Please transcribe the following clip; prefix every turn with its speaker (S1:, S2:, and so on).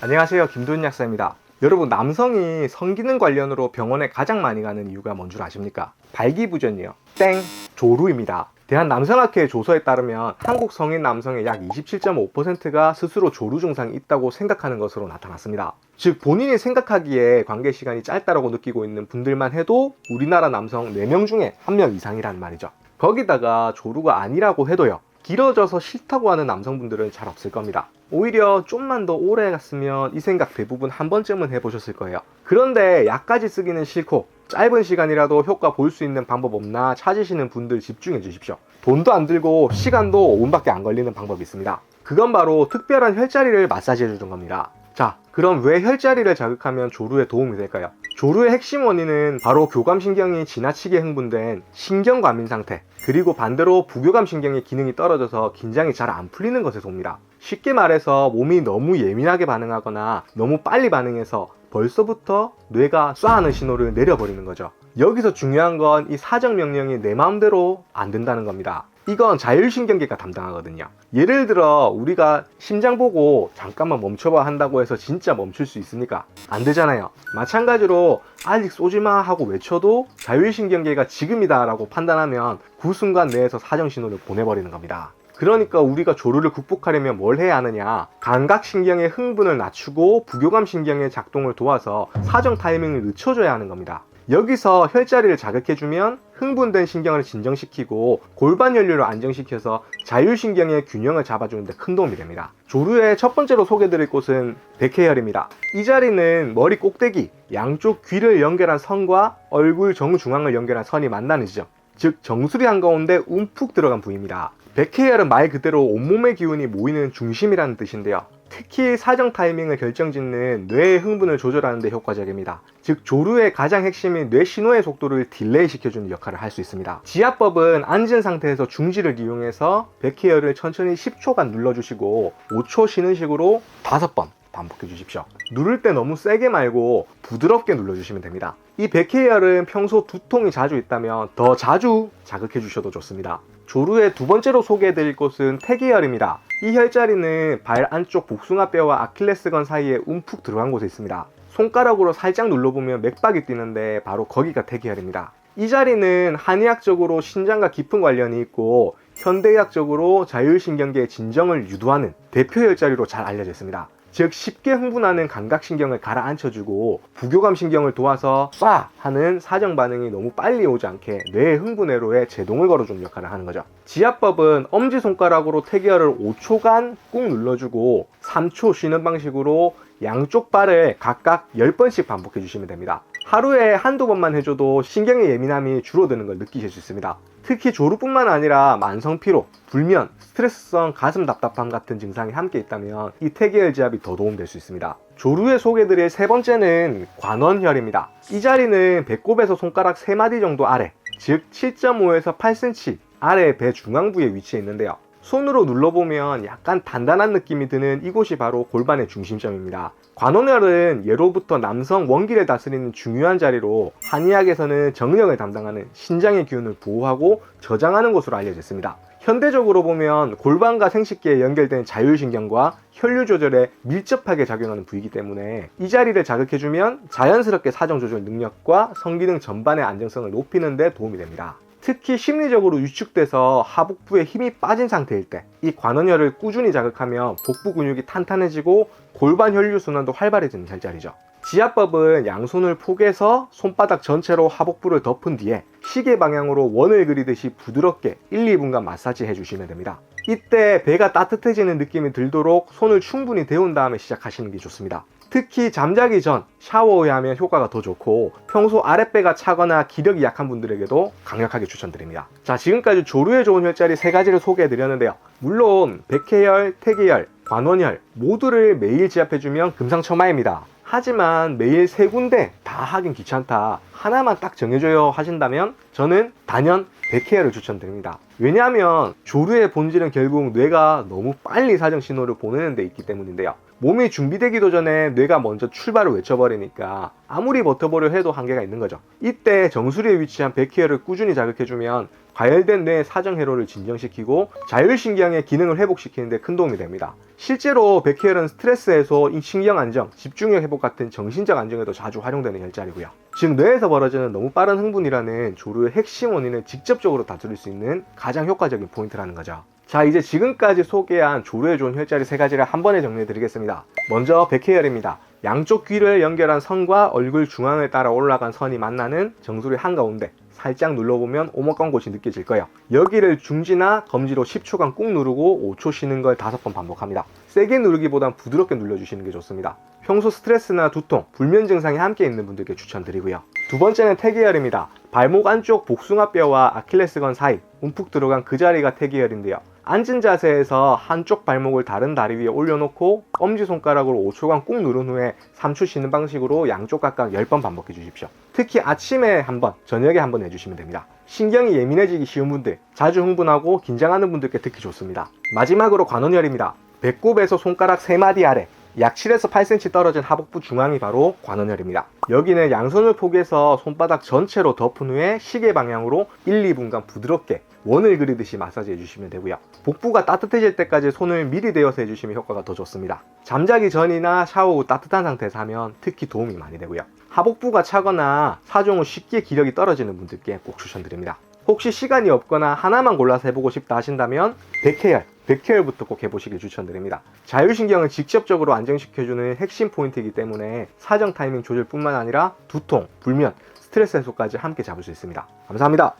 S1: 안녕하세요 김도윤 약사입니다 여러분 남성이 성기능 관련으로 병원에 가장 많이 가는 이유가 뭔 줄 아십니까? 발기부전이요 땡 조루입니다 대한남성학회 조서에 따르면 한국 성인 남성의 약 27.5%가 스스로 조루 증상이 있다고 생각하는 것으로 나타났습니다. 즉 본인이 생각하기에 관계 시간이 짧다라고 느끼고 있는 분들만 해도 우리나라 남성 4명 중에 1명 이상이란 말이죠. 거기다가 조루가 아니라고 해도요. 길어져서 싫다고 하는 남성분들은 잘 없을 겁니다. 오히려 좀만 더 오래 갔으면 이 생각 대부분 한 번쯤은 해보셨을 거예요. 그런데 약까지 쓰기는 싫고 짧은 시간이라도 효과 볼 수 있는 방법 없나 찾으시는 분들 집중해 주십시오. 돈도 안 들고 시간도 5분밖에 안 걸리는 방법이 있습니다. 그건 바로 특별한 혈자리를 마사지해 주는 겁니다. 자, 그럼 왜 혈자리를 자극하면 조루에 도움이 될까요? 조루의 핵심 원인은 바로 교감신경이 지나치게 흥분된 신경과민 상태, 그리고 반대로 부교감 신경의 기능이 떨어져서 긴장이 잘 안 풀리는 것에서 옵니다. 쉽게 말해서 몸이 너무 예민하게 반응하거나 너무 빨리 반응해서 벌써부터 뇌가 쏴하는 신호를 내려버리는 거죠. 여기서 중요한 건 이 사정 명령이 내 마음대로 안 된다는 겁니다. 이건 자율신경계가 담당하거든요. 예를 들어 우리가 심장 보고 잠깐만 멈춰봐 한다고 해서 진짜 멈출 수 있습니까? 안 되잖아요. 마찬가지로 아직 쏘지마 하고 외쳐도 자율신경계가 지금이다 라고 판단하면 그 순간 내에서 사정신호를 보내버리는 겁니다. 그러니까 우리가 조루를 극복하려면 뭘 해야 하느냐 감각신경의 흥분을 낮추고 부교감신경의 작동을 도와서 사정 타이밍을 늦춰줘야 하는 겁니다. 여기서 혈자리를 자극해주면 흥분된 신경을 진정시키고 골반 연료를 안정시켜서 자율신경의 균형을 잡아주는데 큰 도움이 됩니다. 조류의 첫 번째로 소개드릴 곳은 백회혈입니다. 이 자리는 머리 꼭대기, 양쪽 귀를 연결한 선과 얼굴 정중앙을 연결한 선이 만나는 지점. 즉 정수리 한가운데 움푹 들어간 부위입니다. 백회혈은 말 그대로 온몸의 기운이 모이는 중심이라는 뜻인데요. 특히 사정 타이밍을 결정짓는 뇌의 흥분을 조절하는 데 효과적입니다. 즉 조류의 가장 핵심인 뇌 신호의 속도를 딜레이 시켜주는 역할을 할 수 있습니다. 지압법은 앉은 상태에서 중지를 이용해서 백회혈을 천천히 10초간 눌러주시고 5초 쉬는 식으로 5번 반복해 주십시오. 누를 때 너무 세게 말고 부드럽게 눌러주시면 됩니다. 이 백회혈은 평소 두통이 자주 있다면 더 자주 자극해 주셔도 좋습니다. 조루의 두 번째로 소개해드릴 곳은 태기혈입니다. 이 혈자리는 발 안쪽 복숭아 뼈와 아킬레스건 사이에 움푹 들어간 곳에 있습니다. 손가락으로 살짝 눌러보면 맥박이 뛰는데 바로 거기가 태기혈입니다. 이 자리는 한의학적으로 신장과 깊은 관련이 있고 현대의학적으로 자율신경계의 진정을 유도하는 대표 혈자리로 잘 알려져 있습니다. 즉 쉽게 흥분하는 감각신경을 가라앉혀주고 부교감신경을 도와서 쏴 하는 사정 반응이 너무 빨리 오지 않게 뇌의 흥분회로에 제동을 걸어주는 역할을 하는 거죠. 지압법은 엄지손가락으로 태기혈을 5초간 꾹 눌러주고 3초 쉬는 방식으로 양쪽 발을 각각 10번씩 반복해 주시면 됩니다. 하루에 한두 번만 해줘도 신경의 예민함이 줄어드는 걸 느끼실 수 있습니다. 특히 조루뿐만 아니라 만성 피로, 불면, 스트레스성 가슴 답답함 같은 증상이 함께 있다면 이 태계혈 지압이 더 도움될 수 있습니다. 조루에 소개드릴 세 번째는 관원혈입니다. 이 자리는 배꼽에서 손가락 3마디 정도 아래, 즉 7.5에서 8cm 아래 배 중앙부에 위치해 있는데요. 손으로 눌러보면 약간 단단한 느낌이 드는 이곳이 바로 골반의 중심점입니다. 관원혈은 예로부터 남성 원기를 다스리는 중요한 자리로 한의학에서는 정력을 담당하는 신장의 기운을 보호하고 저장하는 곳으로 알려져 있습니다. 현대적으로 보면 골반과 생식기에 연결된 자율신경과 혈류 조절에 밀접하게 작용하는 부위이기 때문에 이 자리를 자극해주면 자연스럽게 사정 조절 능력과 성기능 전반의 안정성을 높이는 데 도움이 됩니다. 특히 심리적으로 위축돼서 하복부에 힘이 빠진 상태일 때 이 관원혈을 꾸준히 자극하면 복부 근육이 탄탄해지고 골반 혈류 순환도 활발해지는 혈자리죠. 지압법은 양손을 포개서 손바닥 전체로 하복부를 덮은 뒤에 시계 방향으로 원을 그리듯이 부드럽게 1, 2분간 마사지 해주시면 됩니다. 이때 배가 따뜻해지는 느낌이 들도록 손을 충분히 데운 다음에 시작하시는 게 좋습니다. 특히 잠자기 전 샤워 후에 하면 효과가 더 좋고 평소 아랫배가 차거나 기력이 약한 분들에게도 강력하게 추천드립니다. 자 지금까지 조류에 좋은 혈자리 세 가지를 소개해 드렸는데요. 물론 백회혈, 태계혈, 관원혈 모두를 매일 지압해주면 금상첨화입니다. 하지만 매일 세 군데 다 하긴 귀찮다. 하나만 딱 정해줘요 하신다면 저는 단연 백회혈을 추천드립니다. 왜냐하면 조류의 본질은 결국 뇌가 너무 빨리 사정 신호를 보내는 데 있기 때문인데요. 몸이 준비되기도 전에 뇌가 먼저 출발을 외쳐버리니까 아무리 버텨보려 해도 한계가 있는 거죠. 이때 정수리에 위치한 백희혈을 꾸준히 자극해주면 과열된 뇌의 사정 회로를 진정시키고 자율신경의 기능을 회복시키는데 큰 도움이 됩니다. 실제로 백희혈은 스트레스 해소, 신경 안정, 집중력 회복 같은 정신적 안정에도 자주 활용되는 혈자리고요. 즉 뇌에서 벌어지는 너무 빠른 흥분이라는 조류의 핵심 원인을 직접적으로 다스릴 수 있는 가장 효과적인 포인트라는 거죠. 자 이제 지금까지 소개한 조류에 좋은 혈자리 세 가지를 한 번에 정리해 드리겠습니다. 먼저 백회혈입니다. 양쪽 귀를 연결한 선과 얼굴 중앙을 따라 올라간 선이 만나는 정수리 한가운데 살짝 눌러보면 오목간 곳이 느껴질 거예요. 여기를 중지나 검지로 10초간 꾹 누르고 5초 쉬는 걸 5번 반복합니다. 세게 누르기보단 부드럽게 눌러주시는 게 좋습니다. 평소 스트레스나 두통, 불면 증상이 함께 있는 분들께 추천드리고요. 두 번째는 태계혈입니다. 발목 안쪽 복숭아뼈와 아킬레스건 사이 움푹 들어간 그 자리가 태계혈인데요. 앉은 자세에서 한쪽 발목을 다른 다리 위에 올려놓고 엄지손가락으로 5초간 꾹 누른 후에 3초 쉬는 방식으로 양쪽 각각 10번 반복해 주십시오. 특히 아침에 한 번, 저녁에 한번 해주시면 됩니다. 신경이 예민해지기 쉬운 분들, 자주 흥분하고 긴장하는 분들께 특히 좋습니다. 마지막으로 관원혈입니다. 배꼽에서 손가락 3마디 아래 약 7에서 8cm 떨어진 하복부 중앙이 바로 관원혈입니다. 여기는 양손을 포개서 손바닥 전체로 덮은 후에 시계 방향으로 1, 2분간 부드럽게 원을 그리듯이 마사지 해주시면 되고요. 복부가 따뜻해질 때까지 손을 미리 대어서 해주시면 효과가 더 좋습니다. 잠자기 전이나 샤워 후 따뜻한 상태에서 하면 특히 도움이 많이 되고요. 하복부가 차거나 사종 후 쉽게 기력이 떨어지는 분들께 꼭 추천드립니다. 혹시 시간이 없거나 하나만 골라서 해보고 싶다 하신다면 백회열, 백회열부터 꼭 해보시길 추천드립니다. 자율신경을 직접적으로 안정시켜주는 핵심 포인트이기 때문에 사정 타이밍 조절뿐만 아니라 두통, 불면, 스트레스 해소까지 함께 잡을 수 있습니다. 감사합니다.